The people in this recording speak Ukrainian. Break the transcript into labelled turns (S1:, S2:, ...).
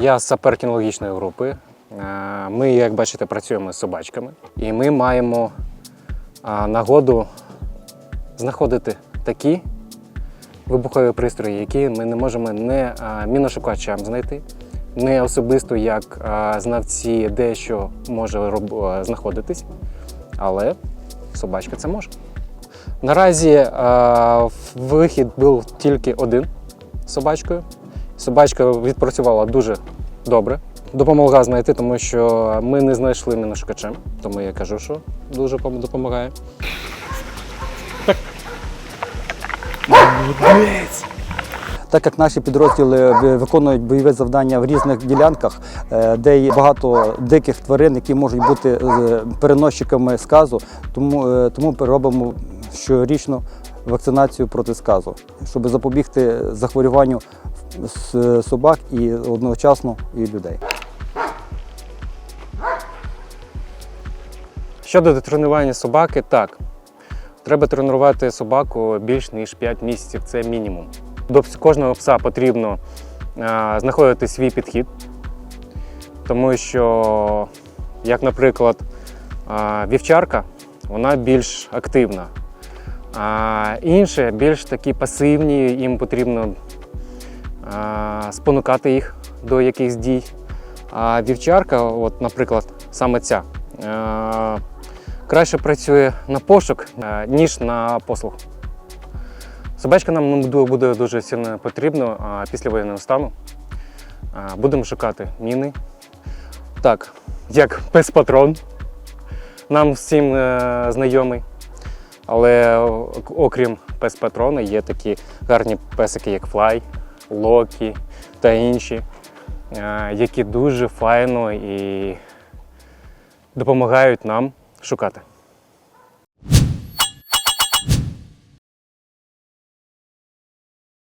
S1: Я з сапер-кінологічної групи. Е, Ми, як бачите, працюємо з собачками, і ми маємо нагоду знаходити такі вибухові пристрої, які ми не можемо не міношукачам знайти, не особисто як знавці, де що може знаходитись, але собачка це може. Наразі вихід був тільки один з собачкою. Собачка відпрацювала дуже добре. Допомогла знайти, тому що ми не знайшли міношукачем, тому я кажу, що дуже пом- допомагає.
S2: Так як наші підрозділи виконують бойові завдання в різних ділянках, е, де є багато диких тварин, які можуть бути е, переносчиками сказу, тому, е, тому робимо щорічну вакцинацію проти сказу, щоб запобігти захворюванню собак і одночасно і людей.
S1: Щодо тренування собаки, так. Треба тренувати собаку більш ніж 5 місяців, це мінімум. До кожного пса потрібно а, знаходити свій підхід, тому що, як, наприклад, а, вівчарка, вона більш активна, а інші більш такі пасивні, їм потрібно спонукати їх до якихось дій. А вівчарка, от, наприклад, саме ця, е, краще працює на пошук, е, ніж на послуг. Собачка нам буде- дуже сильно потрібна після воєнного стану. Будемо шукати міни. Так, як пес-патрон, нам всім е, знайомий. Але окрім пес-патрона є такі гарні песики, як Флай, Локі та інші, е, які дуже файно і допомагають нам шукати.